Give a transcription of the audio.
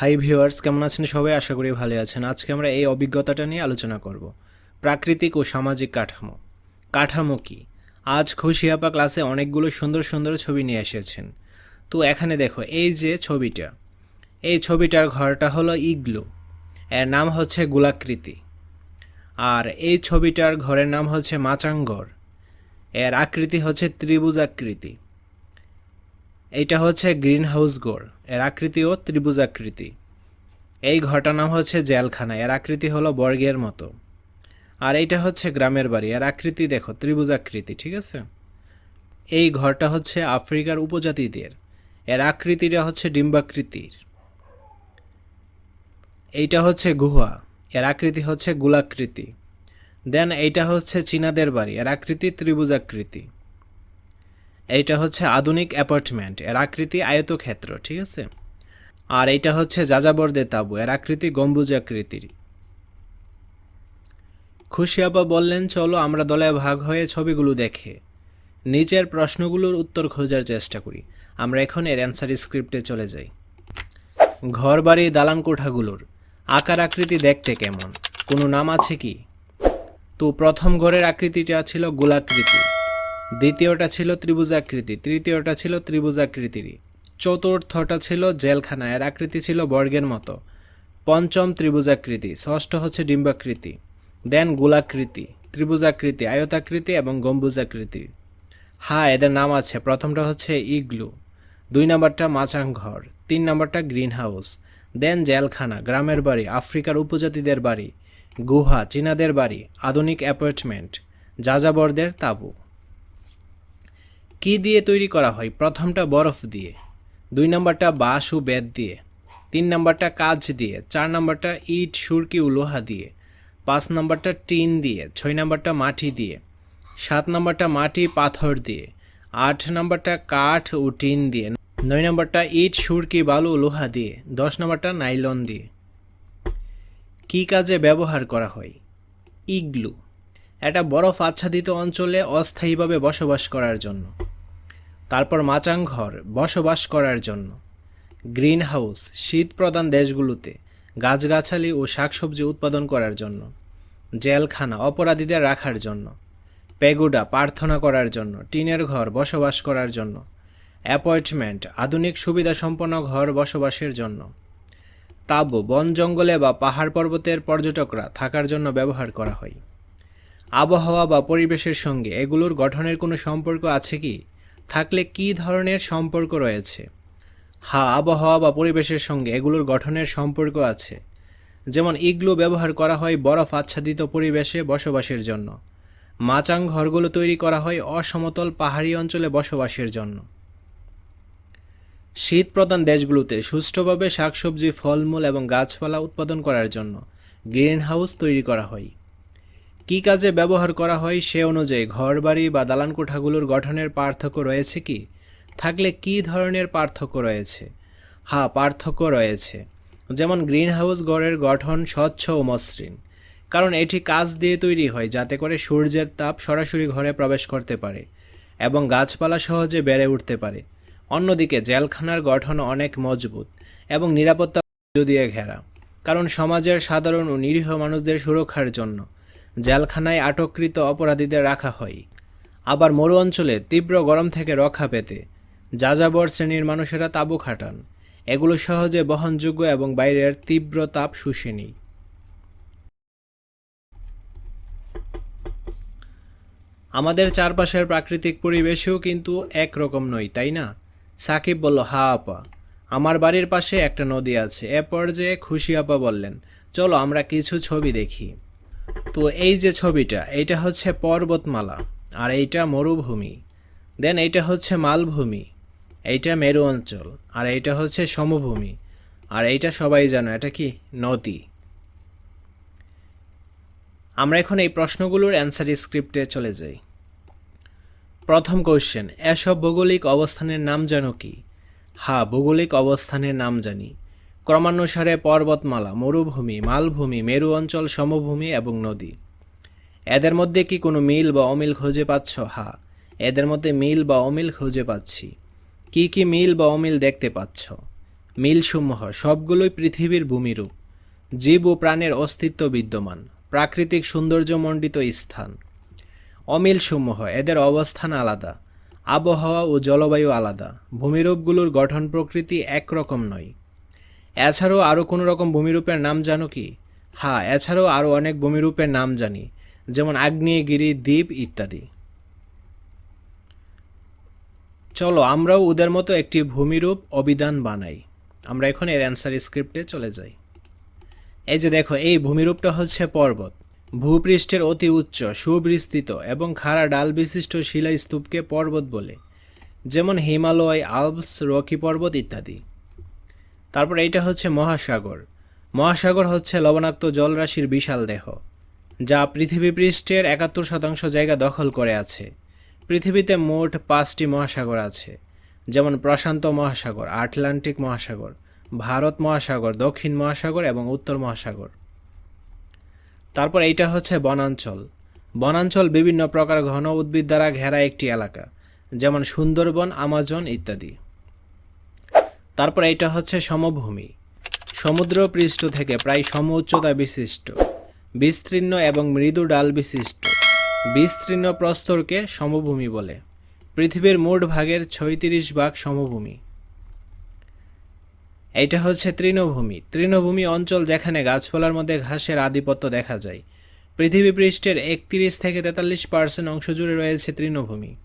Hi viewers, কেমন আছেন সবাই? আশা করি ভালো আছেন। আজকে আমরা এই অভিজ্ঞতাটা নিয়ে আলোচনা করব। প্রাকৃতিক ও সামাজিক কাঠামো। কাঠামো কি? আজ খুশি আপা ক্লাসে অনেকগুলো সুন্দর সুন্দর ছবি নিয়ে এসেছেন। তো এখানে দেখো, এই যে ছবিটা, এই ছবিটার ঘরটা হলো ইগলু। এর নাম হচ্ছে গোলাকৃতি। আর এই ছবিটার ঘরের নাম হচ্ছে মাচাঙ্গর। এর আকৃতি হচ্ছে ত্রিভুজ আকৃতি এইটা হচ্ছে গ্রিন হাউস গোর এর আকৃতিও ত্রিভুজ আকৃতি। এই ঘরটার নাম হচ্ছে জেলখানা, এর আকৃতি হলো বর্গের মতো। আর এইটা হচ্ছে গ্রামের বাড়ি, এর আকৃতি দেখো, ত্রিভুজ আকৃতি, ঠিক আছে? এই ঘরটা হচ্ছে আফ্রিকার উপজাতিদের, এর আকৃতিটা হচ্ছে ডিম্বাকৃতির। এইটা হচ্ছে গুহা, এর আকৃতি হচ্ছে গোলাকৃতি। দেন এইটা হচ্ছে চীনাদের বাড়ি, এর আকৃতি ত্রিভুজ আকৃতি। এইটা হচ্ছে আধুনিক অ্যাপার্টমেন্ট, এর আকৃতি আয়তক্ষেত্র, ঠিক আছে? আর এইটা হচ্ছে যাযাবরদের তাঁবু, এর আকৃতি গম্বুজ আকৃতির। খুশি আপা বললেন, চলো আমরা দলে ভাগ হয়ে ছবিগুলো দেখে নিচের প্রশ্নগুলোর উত্তর খোঁজার চেষ্টা করি। আমরা এখন এর অ্যান্সার স্ক্রিপ্টে চলে যাই। ঘর বাড়ি দালান কোঠাগুলোর আকার আকৃতি দেখতে কেমন? কোনো নাম আছে কি? তো প্রথম ঘরের আকৃতিটা ছিল গোলাকৃতি। দ্বিতীয়টা ছিল ত্রিভুজাকৃতি তৃতীয়টা ছিল ত্রিভুজাকৃতির চতুর্থটা ছিল জেলখানা, এর আকৃতি ছিল বর্গের মতো। পঞ্চম ত্রিভুজাকৃতি ষষ্ঠ হচ্ছে ডিম্বাকৃতি। দেন গোলাকৃতি ত্রিভুজাকৃতি আয়তাকৃতি এবং গম্বুজাকৃতি হ্যাঁ এদের নাম আছে। প্রথমটা হচ্ছে ইগলু, দুই নাম্বারটা মাচাং ঘর, তিন নাম্বারটা গ্রিন হাউস দেন জেলখানা, গ্রামের বাড়ি, আফ্রিকার উপজাতিদের বাড়ি, গুহা, চীনাদের বাড়ি, আধুনিক অ্যাপার্টমেন্ট, যাযাবরদের তাঁবু। কি দিয়ে তৈরি করা হয়? প্রথমটা বরফ দিয়ে, দুই নম্বরটা বাঁশ ও বেত দিয়ে, তিন নম্বরটা কাজ দিয়ে, চার নম্বরটা ইট, সুরকি ও লোহা দিয়ে, পাঁচ নম্বরটা টিন দিয়ে, ছয় নম্বরটা মাটি দিয়ে, সাত নম্বরটা মাটি পাথর দিয়ে, আট নম্বরটা কাঠ ও টিন দিয়ে, নয় নম্বরটা ইট, সুরকি, বালু লোহা দিয়ে, দশ নম্বরটা নাইলন দিয়ে। কি কাজে ব্যবহার করা হয়? ইগলু, এটা বরফ আচ্ছাদিত অঞ্চলে অস্থায়ীভাবে বসবাস করার জন্য। তারপর মাচাং ঘর বসবাস করার জন্য। গ্রিন হাউস শীত প্রধান দেশগুলোতে গাছগাছালি ও শাকসবজি উৎপাদন করার জন্য। জেলখানা অপরাধীদের রাখার জন্য। পেগুডা প্রার্থনা করার জন্য। টিনের ঘর বসবাস করার জন্য। অ্যাপয়েন্টমেন্ট, আধুনিক সুবিধা সম্পন্ন ঘর বসবাসের জন্য। তাঁবু, বন জঙ্গলে বা পাহাড় পর্বতের পর্যটকরা থাকার জন্য ব্যবহার করা হয়। আবহাওয়া বা পরিবেশের সঙ্গে এগুলোর গঠনের কোনো সম্পর্ক আছে কি? থাকলে কী ধরনের সম্পর্ক রয়েছে? হ্যাঁ আবহাওয়া বা পরিবেশের সঙ্গে এগুলোর গঠনের সম্পর্ক আছে। যেমন ইগলু ব্যবহার করা হয় বরফ আচ্ছাদিত পরিবেশে বসবাসের জন্য। মাচাং ঘরগুলো তৈরি করা হয় অসমতল পাহাড়ি অঞ্চলে বসবাসের জন্য। শীত প্রধান দেশগুলোতে সুষ্ঠুভাবে শাকসবজি, ফলমূল এবং গাছপালা উৎপাদন করার জন্য গ্রিন হাউস তৈরি করা হয়। কী কাজে ব্যবহার করা হয় সে অনুযায়ী ঘরবাড়ি বা দালান কোঠাগুলোর গঠনের পার্থক্য রয়েছে কি? থাকলে কী ধরনের পার্থক্য রয়েছে? হ্যাঁ পার্থক্য রয়েছে। যেমন গ্রিন হাউস ঘরের গঠন স্বচ্ছ ও মসৃণ। কারণ এটি কাজ দিয়ে তৈরি হয় যাতে করে সূর্যের তাপ সরাসরি ঘরে প্রবেশ করতে পারে এবং গাছপালা সহজে বেড়ে উঠতে পারে। অন্যদিকে জেলখানার গঠন অনেক মজবুত এবং নিরাপত্তা দিয়ে ঘেরা। কারণ সমাজের সাধারণ ও নিরীহ মানুষদের সুরক্ষার জন্য। জেলখানায় আটককৃত অপরাধীদের রাখা হয়। আবার মরু অঞ্চলে তীব্র গরম থেকে রক্ষা পেতে যাযাবর শ্রেণির মানুষেরা তাঁবু খাটান। এগুলো সহজে বহনযোগ্য এবং বাইরের তীব্র তাপ শুষে নেই আমাদের চারপাশের প্রাকৃতিক পরিবেশেও কিন্তু একরকম নয়, তাই না? সাকিব বলল, হা, আপা। আমার বাড়ির পাশে একটা নদী আছে। এ পর্যায়ে খুশি আপা বললেন, চলো আমরা কিছু ছবি দেখি। তো এই যে ছবিটা, এইটা হচ্ছে পর্বতমালা, আর এইটা মরুভূমি। দেন এইটা হচ্ছে মালভূমি, এইটা মেরু অঞ্চল, আর এইটা হচ্ছে সমভূমি, আর এইটা সবাই জানো, এটা কি? নদী। আমরা এখন এই প্রশ্নগুলোর অ্যান্সার স্ক্রিপ্টে চলে যাই। প্রথম কোশ্চেন এসব ভৌগোলিক অবস্থানের নাম জানো কি? হ্যাঁ ভৌগোলিক অবস্থানের নাম জানি। ক্রমানুসারে পর্বতমালা, মরুভূমি, মালভূমি, মেরু অঞ্চল, সমভূমি এবং নদী। এদের মধ্যে কি কোনো মিল বা অমিল খুঁজে পাচ্ছ? হা, এদের মধ্যে মিল বা অমিল খুঁজে পাচ্ছি। কি কি মিল বা অমিল দেখতে পাচ্ছ? মিলসমূহ সবগুলোই পৃথিবীর ভূমিরূপ। জীব ও প্রাণের অস্তিত্ব বিদ্যমান, প্রাকৃতিক সৌন্দর্যমণ্ডিত স্থান। অমিলসমূহ এদের অবস্থান আলাদা, আবহাওয়া ও জলবায়ু আলাদা। ভূমিরূপগুলোর গঠন প্রকৃতি একরকম নয়। এছাড়াও আরও কোনো রকম ভূমিরূপের নাম জানো কি? হ্যাঁ এছাড়াও আরও অনেক ভূমিরূপের নাম জানি, যেমন আগ্নেয়গিরি দ্বীপ ইত্যাদি। চলো, আমরাও ওদের মতো একটি ভূমিরূপ অভিধান বানাই। আমরা এখন এর অ্যান্সার স্ক্রিপ্টে চলে যাই। এই যে দেখো, এই ভূমিরূপটা হচ্ছে পর্বত। ভূপৃষ্ঠের অতি উচ্চ, সুবিস্তৃত এবং খাড়া ডাল বিশিষ্ট শিলাস্তূপকে পর্বত বলে, যেমন হিমালয়, আলপস, রকি পর্বত ইত্যাদি। তারপর এইটা হচ্ছে মহাসাগর। মহাসাগর হচ্ছে লবণাক্ত জলরাশির বিশাল দেহ, যা পৃথিবী পৃষ্ঠের একাত্তর শতাংশ জায়গা দখল করে আছে। পৃথিবীতে মোট পাঁচটি মহাসাগর আছে, যেমন প্রশান্ত মহাসাগর, আটলান্টিক মহাসাগর, ভারত মহাসাগর, দক্ষিণ মহাসাগর এবং উত্তর মহাসাগর। তারপর এইটা হচ্ছে বনাঞ্চল। বনাঞ্চল বিভিন্ন প্রকার ঘন উদ্ভিদ দ্বারা ঘেরা একটি এলাকা, যেমন সুন্দরবন, আমাজন ইত্যাদি। তারপর এটা হচ্ছে সমভূমি। সমুদ্র পৃষ্ঠ থেকে প্রায় সম উচ্চতা বিশিষ্ট। বিস্তীর্ণ এবং মৃদু ডাল বিশিষ্ট। বিস্তীর্ণ প্রস্তরকে সমভূমি বলে। পৃথিবীর মোট ভাগের ছয়ত্রিশ ভাগ সমভূমি। এটা হচ্ছে তৃণভূমি। তৃণভূমি অঞ্চল যেখানে গাছপালার মধ্যে ঘাসের আধিপত্য দেখা যায়। পৃথিবী পৃষ্ঠের একত্রিশ থেকে তেতাল্লিশ পার্সেন্ট অংশ জুড়ে রয়েছে তৃণভূমি।